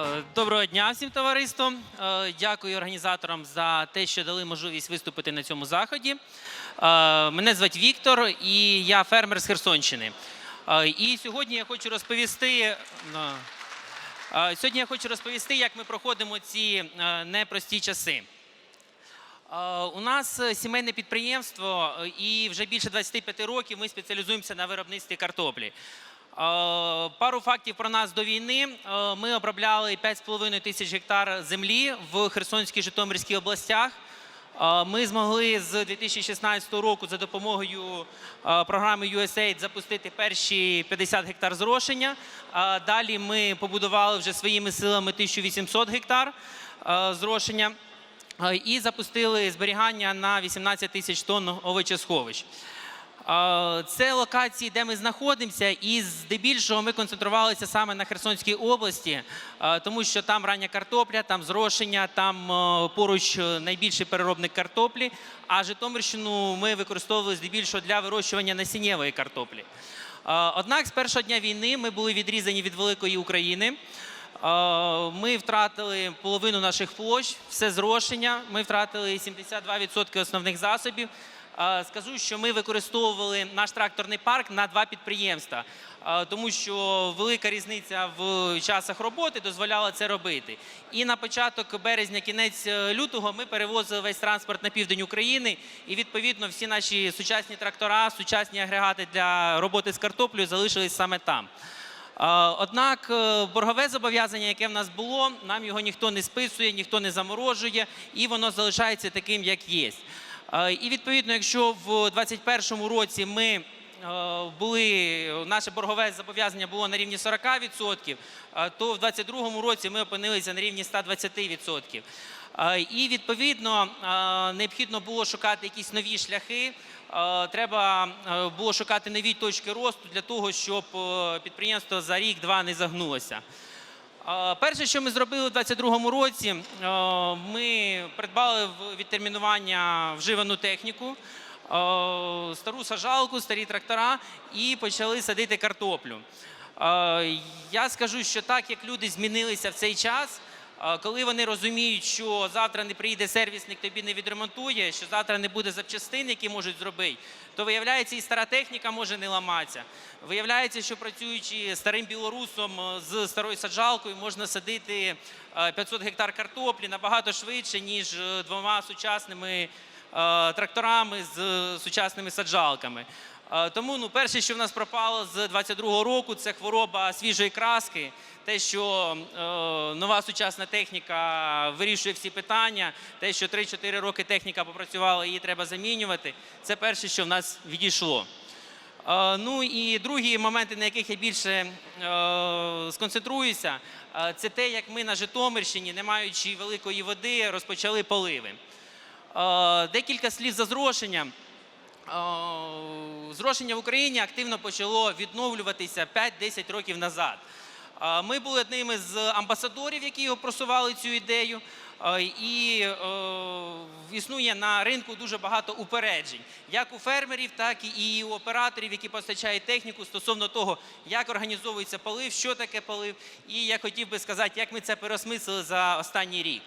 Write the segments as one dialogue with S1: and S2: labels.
S1: Е, Доброго дня всім товариством. Е, Дякую організаторам за те, що дали можливість виступити на цьому заході. Е, Мене звати Віктор і я фермер з Херсонщини. І сьогодні я хочу розповісти. е, Сьогодні я хочу розповісти, як ми проходимо ці непрості часи. У нас сімейне підприємство, і вже більше 25 років ми спеціалізуємося на виробництві картоплі. Е, Пару фактів про нас до війни. Е, Ми обробляли 5,5 тисяч гектар землі в Херсонській Житомирській областях. Е, Ми змогли з 2016 року за допомогою програми USAID запустити перші 50 гектар зрошення. Далі ми побудували вже своїми силами 1800 гектар зрошення. І запустили зберігання на 18 тисяч тонн овочесховищ. Це локації, де ми знаходимося, і здебільшого ми концентрувалися саме на Херсонській області, е, тому що там рання картопля, там зрошення, там е, поруч е, найбільший переробник картоплі. А Житомирщину ми використовували здебільшого для вирощування насіннєвої картоплі. Однак з першого дня війни ми були відрізані від великої України. Ми втратили половину наших площ, все зрошення. Ми втратили 72% основних засобів. Скажу, що ми використовували наш тракторний парк на два підприємства, тому що велика різниця в часах роботи дозволяла це робити. І на початок березня, кінець е, лютого, ми перевозили весь транспорт на південь України, і відповідно всі наші сучасні трактора, сучасні агрегати для роботи з картоплею залишились саме там. Однак е, боргове зобов'язання, яке в нас було, нам його ніхто не списує, ніхто не заморожує, і воно залишається таким, як є. Е, І відповідно, якщо в 2021 році ми е, були, наше боргове зобов'язання було на рівні 40%, е, то в 2022 році ми опинилися на рівні 120%. Е, І відповідно необхідно було шукати якісь нові шляхи. Треба було шукати нові точки росту для того, щоб підприємство за рік-два не загнулося. Перше, що ми зробили у 2022 році, е, ми придбали відтермінування вживану техніку, е, стару сажалку, старі трактора і почали садити картоплю. Е, Я скажу, що так як люди змінилися в цей час, коли вони розуміють, що завтра не приїде сервісник, тобі не відремонтує, що завтра не буде запчастин, які можуть зробити, то виявляється, і стара техніка може не ламатися. Виявляється, що працюючи старим білорусом е, з старою саджалкою, можна садити е, 500 гектар картоплі набагато швидше, ніж е, двома сучасними е, тракторами з е, сучасними саджалками. Тому ну, перше, що в нас пропало з 22-го року, це хвороба свіжої краски. Те, що е, нова сучасна техніка вирішує всі питання, те, що 3-4 роки техніка попрацювала, її треба замінювати. Це перше, що в нас відійшло. Е, Ну і другі моменти, на яких я більше е, сконцентруюся, е, це те, як ми на Житомирщині, не маючи великої води, розпочали поливи. Е, Декілька слів за зрошення. Е, Зрошення в Україні активно почало відновлюватися 5-10 років назад. Е, Ми були одними з амбасадорів, які просували цю ідею. Е, І існує на ринку дуже багато упереджень, як у фермерів, так і у операторів, які постачають техніку стосовно того, як організовується полив, що таке полив. І я хотів би сказати, як ми це переосмислили за останній рік.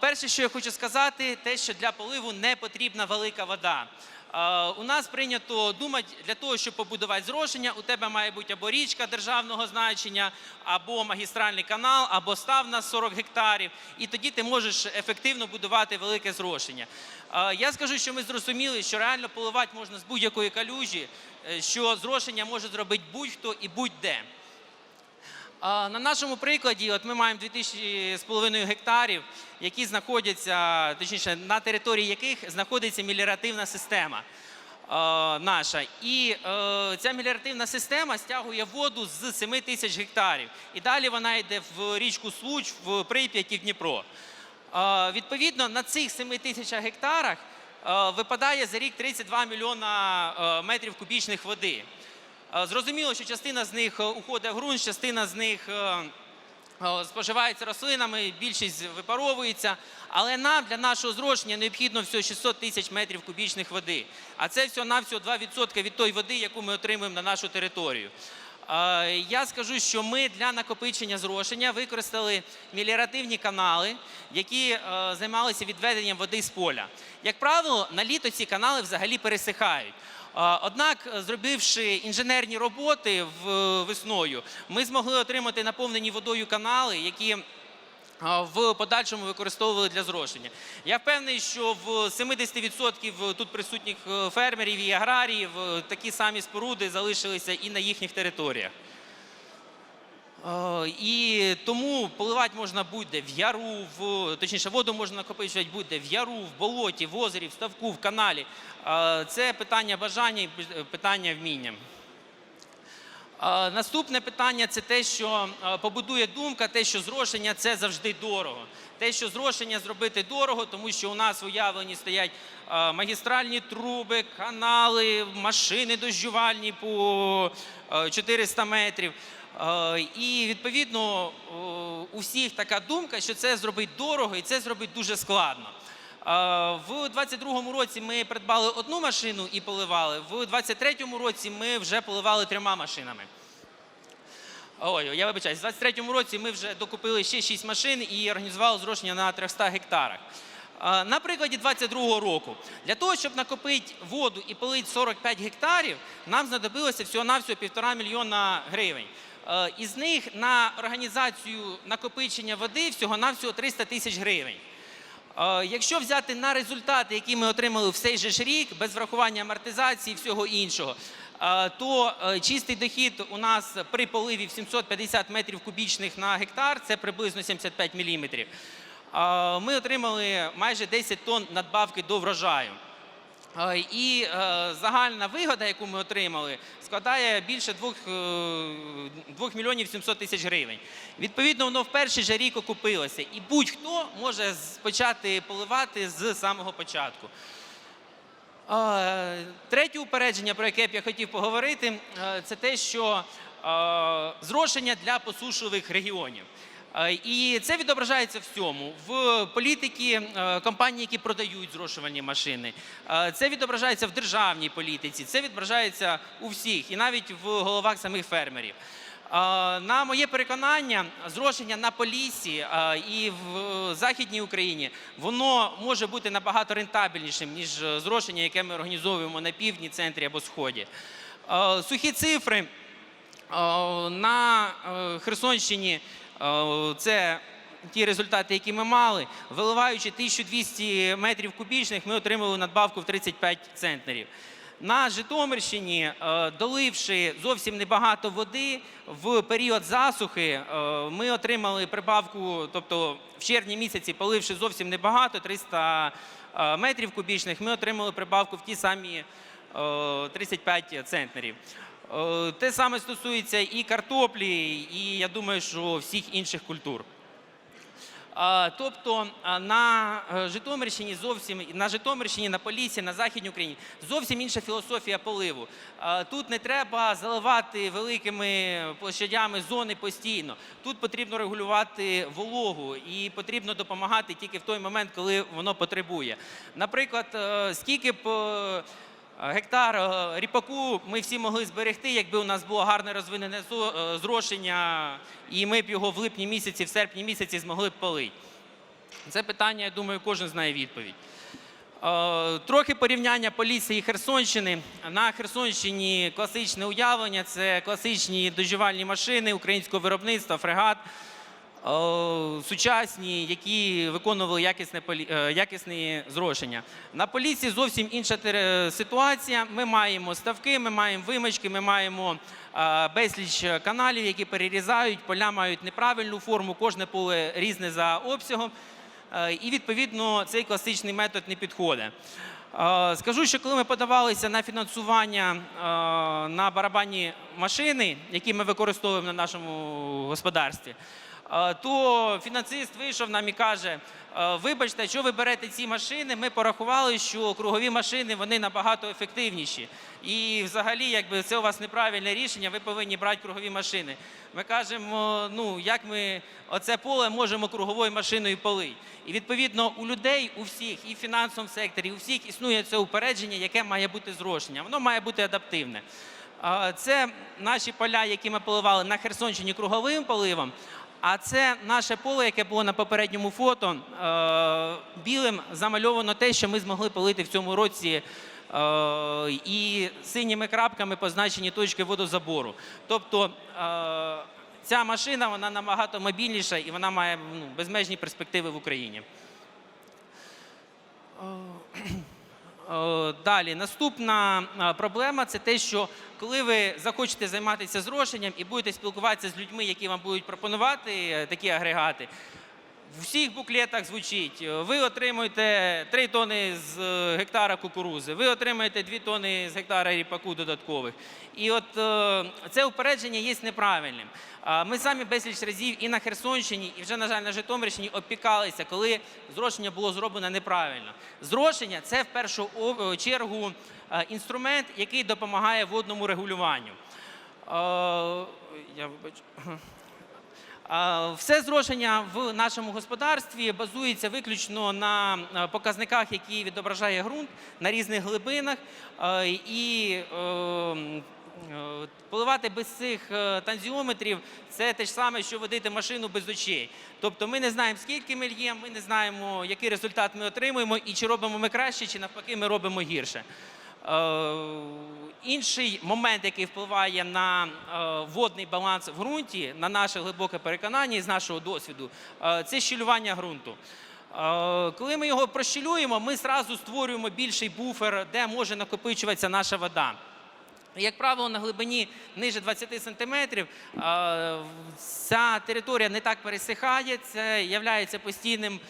S1: Перше, що я хочу сказати, те, що для поливу не потрібна велика вода. У нас прийнято думати, для того, щоб побудувати зрошення, у тебе має бути або річка державного значення, або магістральний канал, або став на 40 гектарів, і тоді ти можеш ефективно будувати велике зрошення. Я скажу, що ми зрозуміли, що реально поливати можна з будь-якої калюжі, е, що зрошення може зробити будь-хто і будь-де. На нашому прикладі, от ми маємо 2000 з половиною гектарів, які знаходяться, точніше, на території яких знаходиться меліоративна система е, наша. І е, ця меліоративна система стягує воду з 7 тисяч гектарів. І далі вона йде в річку Случ, в Прип'ять і в Дніпро. Е, відповідно, на цих 7 тисячах гектарах випадає за рік 32 мільйона метрів кубічних води. Зрозуміло, що частина з них е, уходить в ґрунт, частина з них е, е, споживається рослинами, більшість випаровується. Але нам для нашого зрошення необхідно всього 600 тисяч метрів кубічних води. А це всього навсього 2% від тої води, яку ми отримуємо на нашу територію. Я скажу, що ми для накопичення зрошення використали меліоративні канали, які займалися відведенням води з поля. Як правило, на літо ці канали взагалі пересихають. Е, Однак, е, зробивши інженерні роботи в- весною, ми змогли отримати наповнені водою канали, які в подальшому використовували для зрошення. Я впевнений, що в 70% тут присутніх е, фермерів і аграріїв е, такі самі споруди залишилися і на їхніх територіях. Е, І тому поливати можна буде в яру, в точніше, воду можна накопичувати буде в яру, в болоті, в озері, в ставку, в каналі. Е, Це питання бажання і питання вміння. Е, Наступне питання це те, що е, побудує думка, те, що зрошення це завжди дорого. Те, що зрошення зробити дорого, тому що у нас в уявленні стоять е, магістральні труби, канали, машини дощувальні по е, 400 метрів. Е, І відповідно у всіх така думка, що це зробить дорого і це зробить дуже складно. Е, В 22-му році ми придбали одну машину і поливали. В 23-му році ми вже поливали трьома машинами. Ой, я вибачаюсь, в 23-му році ми вже докупили ще 6 машин і організували зрошення на 300 гектарах. Е, На прикладі 22-го року, для того, щоб накопити воду і полити 45 гектарів, нам знадобилося всього-навсього півтора мільйона гривень. Е, Із них на організацію накопичення води всього-навсього 300 тисяч гривень. Е, Якщо взяти на результати, які ми отримали в цей же ж рік, без врахування амортизації і всього іншого, е, то чистий дохід у нас при поливі в 750 метрів кубічних на гектар, це приблизно 75 міліметрів. Ми отримали майже 10 тонн надбавки до врожаю. Е, І е, загальна вигода, яку ми отримали, складає більше 2, 2 мільйонів 700 тисяч гривень. Відповідно, воно в перший же рік окупилося. І будь-хто може почати поливати з самого початку. Е, Третє упередження, про яке б я хотів поговорити, е, це те, що е, зрошення для посушливих регіонів. Е, І це відображається всьому. В політики е, компаній, які продають зрошувальні машини. Е, Це відображається в державній політиці, це відображається у всіх, і навіть в головах самих фермерів. На моє переконання, зрошення на Поліссі е, і в Західній Україні воно може бути набагато рентабельнішим, ніж зрошення, яке ми організовуємо на півдні, центрі або сході. Сухі цифри на Херсонщині це ті результати, які ми мали. Виливаючи 1200 метрів кубічних, ми отримали надбавку в 35 центнерів. На Житомирщині, е, доливши зовсім небагато води, в період засухи е, ми отримали прибавку, тобто в червні місяці, поливши зовсім небагато, 300 е, метрів кубічних, ми отримали прибавку в ті самі е, 35 центнерів. Е, Те саме стосується і картоплі, і я думаю, що всіх інших культур. Тобто на е, Житомирщині зовсім на Житомирщині, на Поліссі, на Західній Україні зовсім інша філософія поливу. Тут не треба заливати великими площадями зони постійно. Тут потрібно регулювати вологу і потрібно допомагати тільки в той момент, коли воно потребує. Наприклад, е, скільки б Гектар е, ріпаку ми всі могли зберегти, якби у нас було гарне розвинене е, зрошення, і ми б його в липні місяці, в серпні місяці змогли б полити. Це питання, я думаю, кожен знає відповідь. Е, Трохи порівняння Полісся і Херсонщини. На Херсонщині класичне уявлення це класичні доживальні машини українського виробництва, фрегат. Е, Сучасні, які виконували якісне, е, зрошення. На Поліссі зовсім інша ситуація. Ми маємо ставки, ми маємо вимочки, ми маємо е, безліч каналів, які перерізають, поля мають неправильну форму, кожне поле різне за обсягом. Е, І відповідно цей класичний метод не підходить. Е, Скажу, що коли ми подавалися на фінансування е, на барабанні машини, які ми використовуємо на нашому господарстві, е, то фінансист вийшов нам і каже: вибачте, що ви берете ці машини, ми порахували, що кругові машини вони набагато ефективніші. І взагалі, якби це у вас неправильне рішення, ви повинні брати кругові машини. Ми кажемо, ну як ми оце поле можемо круговою машиною полити. І відповідно у людей, у всіх, і в фінансовому секторі, у всіх існує це упередження, яке має бути зрошення. Воно має бути адаптивне. Це наші поля, які ми поливали на Херсонщині круговим поливом. А це наше поле, яке було на попередньому фото. Е, Білим замальовано те, що ми змогли полити в цьому році. е, І синіми крапками позначені точки водозабору. Тобто е, ця машина вона набагато мобільніша і вона має ну, безмежні перспективи в Україні. Е, Далі, наступна е, проблема це те, що коли ви захочете займатися зрошенням і будете спілкуватися з людьми, які вам будуть пропонувати е, такі агрегати, в всіх буклетах звучить: е, ви отримуєте 3 тони з е, гектара кукурузи, ви отримаєте 2 тони з гектара ріпаку додаткових. І от е, це упередження є неправильним. Ми самі безліч разів і на Херсонщині, і вже, на жаль, на Житомирщині опікалися, коли зрошення було зроблено неправильно. Зрошення це в першу чергу інструмент, який допомагає водному регулюванню. Я вибачу. Все зрошення в нашому господарстві базується виключно на е, показниках, які відображає ґрунт на різних глибинах. Е, І е, поливати без цих танзіометрів це те ж саме, що водити машину без очей. Тобто ми не знаємо, скільки ми льємо, ми не знаємо, який результат ми отримуємо, і чи робимо ми краще, чи навпаки ми робимо гірше. Е, Інший момент, який впливає на е, водний баланс в ґрунті, на наше глибоке переконання і з нашого досвіду, е, це щілювання ґрунту. Коли ми його прощілюємо, ми зразу створюємо більший буфер, де може накопичуватися наша вода. Як правило, на глибині ниже 20 сантиметрів ця територія не так пересихає, це є постійним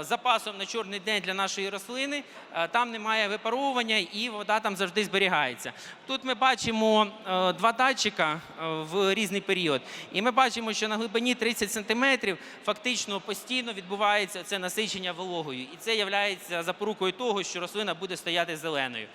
S1: запасом на чорний день для нашої рослини. Е, Там немає випаровування і вода там завжди зберігається. Тут ми бачимо е, два датчика е, в різний період, і ми бачимо, що на глибині 30 сантиметрів фактично постійно відбувається це насичення вологою, і це є запорукою того, що рослина буде стояти зеленою.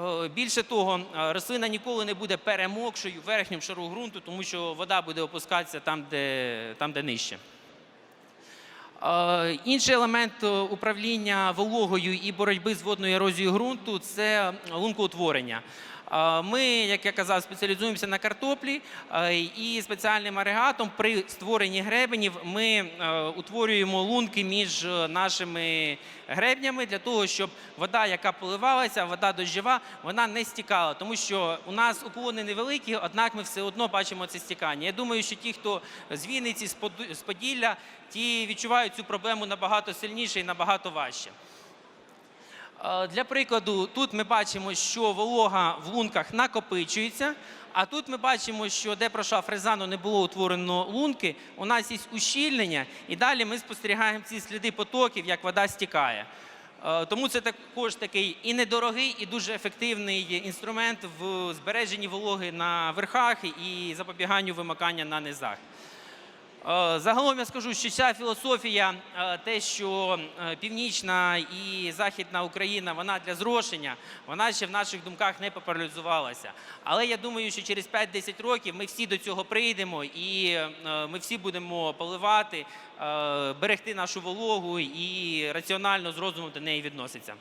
S1: Е, Більше того, е, рослина ніколи не буде перемокшою верхньому шару ґрунту, тому що вода буде опускатися там, де, там, де нижче. Е, Інший елемент е, управління вологою і боротьби з водною ерозією ґрунту це лункоутворення. Ми, як я казав, спеціалізуємося на картоплі е, і спеціальним агрегатом при створенні гребенів ми е, утворюємо лунки між нашими гребнями для того, щоб вода, яка поливалася, вода дощова, вона не стікала. Тому що у нас уклони невеликі, однак ми все одно бачимо це стікання. Я думаю, що ті, хто з Вінниці, з Поділля, ті відчувають цю проблему набагато сильніше і набагато важче. Е, Для прикладу, тут ми бачимо, що волога в лунках накопичується, а тут ми бачимо, що де пройшла фрезану, не було утворено лунки, у нас є ущільнення, і далі ми спостерігаємо ці сліди потоків, як вода стікає. Е, Тому це також такий і недорогий, і дуже ефективний інструмент в збереженні вологи на верхах і запобіганню вимикання на низах. Е, Загалом я скажу, що ця філософія, е, те, що е, північна і західна Україна, вона для зрошення, вона ще в наших думках не популяризувалася. Але я думаю, що через 5-10 років ми всі до цього прийдемо і ми всі будемо поливати, берегти нашу вологу і раціонально з розумом до неї відноситься.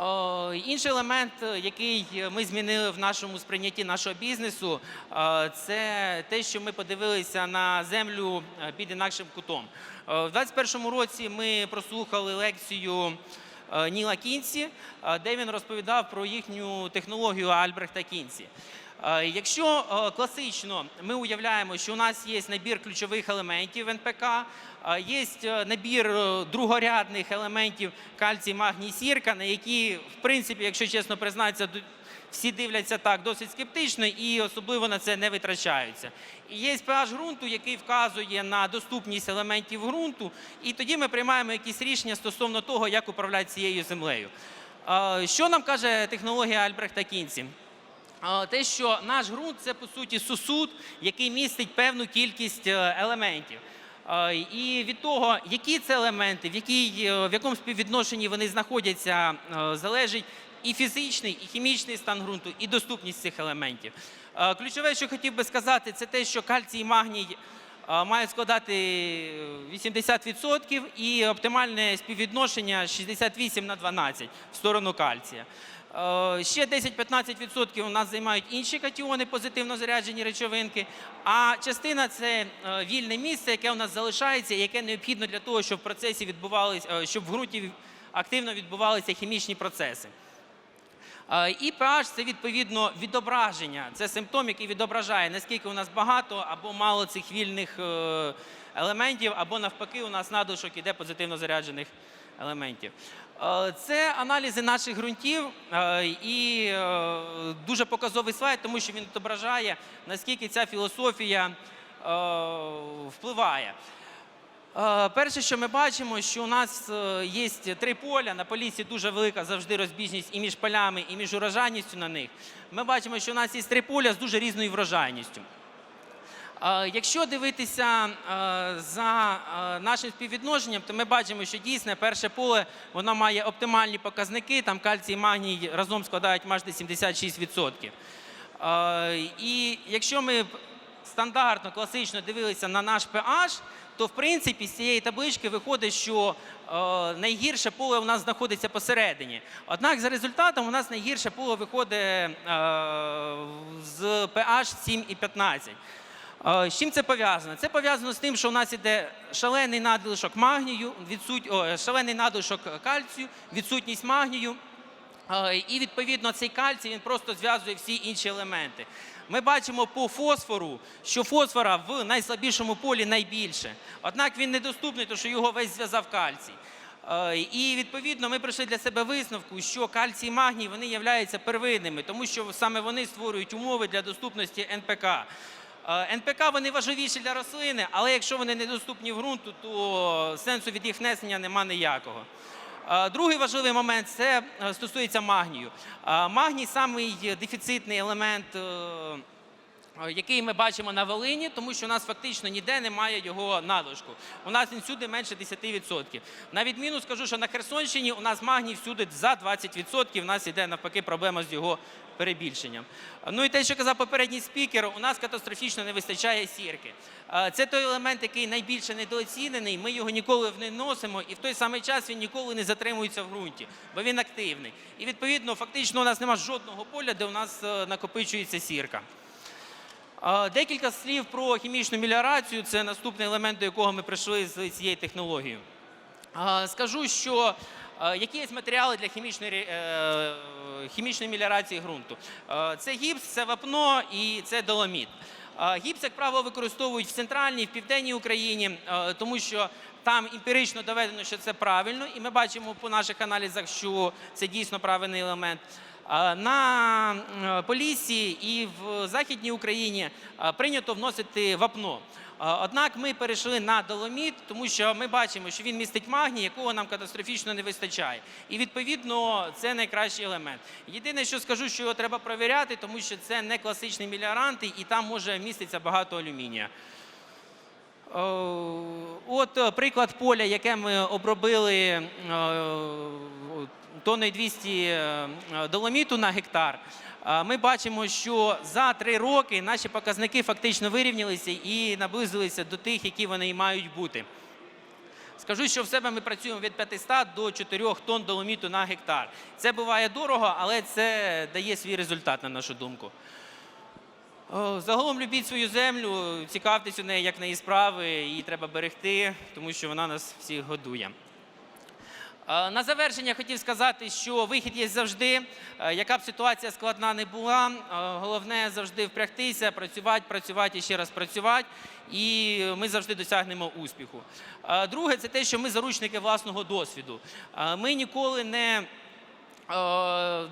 S1: Е, Інший елемент, е, який ми змінили в нашому сприйнятті нашого бізнесу, е, це те, що ми подивилися на землю е, під інакшим кутом. Е, В 2021 році ми прослухали лекцію е, Ніла Кінці, е, де він розповідав про їхню технологію Альбрехта Кінці. Е, Якщо е, класично ми уявляємо, що у нас є набір ключових елементів НПК, е, є набір другорядних елементів кальцій, магній, сірка, на які, в принципі, якщо чесно признатися, всі дивляться так досить скептично і особливо на це не витрачаються. І є pH ґрунту, який вказує на доступність елементів ґрунту, і тоді ми приймаємо якісь рішення стосовно того, як управляти цією землею. Що нам каже технологія Альбрехта Кінці? Те, що наш ґрунт це по суті сосуд, який містить певну кількість е, елементів. І від того, які це елементи, в, якій, е, в якому співвідношенні вони знаходяться, е, залежить і фізичний, і хімічний стан ґрунту, і доступність цих елементів. Ключове, що хотів би сказати, це те, що кальцій і магній мають складати 80% і оптимальне співвідношення 68 на 12 в сторону кальція. Е, Ще 10-15% у нас займають інші катіони, позитивно заряджені речовинки. А частина це е, вільне місце, яке у нас залишається, яке необхідно для того, щоб в процесі відбувалися, щоб в ґрунті активно відбувалися хімічні процеси. Е, І pH – це відповідно відображення. Це симптом, який відображає, наскільки у нас багато або мало цих вільних е, елементів, або навпаки, у нас надлишок іде позитивно заряджених елементів. Е, Це аналізи наших ґрунтів е, і е, дуже показовий слайд, тому що він відображає, наскільки ця філософія впливає. Перше, що ми бачимо, що у нас є три поля. На полісі дуже велика завжди розбіжність і між полями, і між урожайністю на них. Ми бачимо, що у нас є три поля з дуже різною врожайністю. Е, Якщо дивитися е, за е, нашим співвідношенням, то ми бачимо, що дійсно перше поле воно має оптимальні показники. Там кальцій і магній разом складають майже 76%. Е, І якщо ми стандартно, класично дивилися на наш pH, то в принципі з цієї таблички виходить, що найгірше поле у нас знаходиться посередині. Однак за результатом у нас найгірше поле виходить з pH 7 і 15. Е, З чим це пов'язано? Це пов'язано з тим, що у нас іде шалений надлишок магнію, відсуть... о, шалений надлишок кальцію, відсутність магнію. І відповідно цей кальцій він просто зв'язує всі інші елементи. Ми бачимо по фосфору, що фосфора в найслабішому полі найбільше. Однак він недоступний, тому що його весь зв'язав кальцій. І відповідно ми прийшли для себе висновку, що кальцій і магній вони являються первинними, тому що саме вони створюють умови для доступності НПК. Е, НПК вони важливіші для рослини, але якщо вони недоступні в ґрунту, то сенсу від їх внесення нема ніякого. Е, Другий важливий момент це е, стосується магнію. Магній самий дефіцитний елемент, який ми бачимо на Волині, тому що у нас фактично ніде немає його надлишку. У нас він всюди менше 10%. На відміну скажу, що на Херсонщині у нас магній всюди за 20%. У нас іде навпаки проблема з його перебільшенням. Ну і те, що казав попередній спікер, у нас катастрофічно не вистачає сірки. Е, Це той елемент, який найбільше недооцінений. Ми його ніколи не вносимо, і в той самий час він ніколи не затримується в ґрунті, бо він активний. І відповідно, фактично, у нас немає жодного поля, де у нас е, накопичується сірка. Декілька слів про хімічну меліорацію. Це наступний елемент, до якого ми прийшли з цією технологією. Скажу, що які є матеріали для хімічної, е, хімічної меліорації ґрунту. Це гіпс, це вапно і це доломіт. Гіпс, як правило, використовують в центральній, в південній Україні, тому що там емпірично доведено, що це правильно, і ми бачимо по наших аналізах, що це дійсно правильний елемент. Е, На е, Поліссі і в Західній Україні е, прийнято вносити вапно. Однак ми перейшли на доломіт, тому що ми бачимо, що він містить магній, якого нам катастрофічно не вистачає. І відповідно це найкращий елемент. Єдине, що скажу, що його треба перевіряти, тому що це не класичний меліорант, і там може міститися багато алюмінія. От приклад поля, яке ми обробили тонною 200 е, доломіту на гектар. Е, Ми бачимо, що за три роки наші показники фактично вирівнялися і наблизилися до тих, які вони і мають бути. Скажу, що в себе ми працюємо від 500 до 4 тонн доломіту на гектар. Це буває дорого, але це дає свій результат, на нашу думку. Загалом любіть свою землю, цікавтесь у неї, як неї справи, її треба берегти, тому що вона нас всіх годує. Е, На завершення хотів сказати, що вихід є завжди. Е, Яка б ситуація складна не була, е, головне завжди впрягтися, працювати, працювати і ще раз працювати, і ми завжди досягнемо успіху. Друге, це те, що ми заручники власного досвіду. Ми ніколи не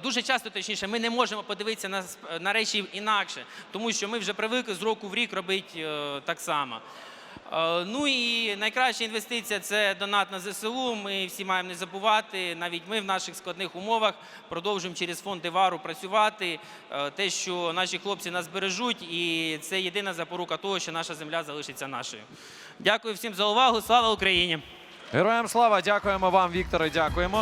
S1: Дуже часто, точніше, ми не можемо подивитися на, на речі інакше, тому що ми вже привикли з року в рік робити так само. Е, Ну і найкраща інвестиція це донат на ЗСУ. Ми всі маємо не забувати. Навіть ми в наших складних умовах продовжуємо через фонди вару працювати. Е, Те, що наші хлопці нас бережуть, і це єдина запорука того, що наша земля залишиться нашою. Дякую всім за увагу. Слава Україні!
S2: Героям слава, дякуємо вам, Вікторе, дякуємо.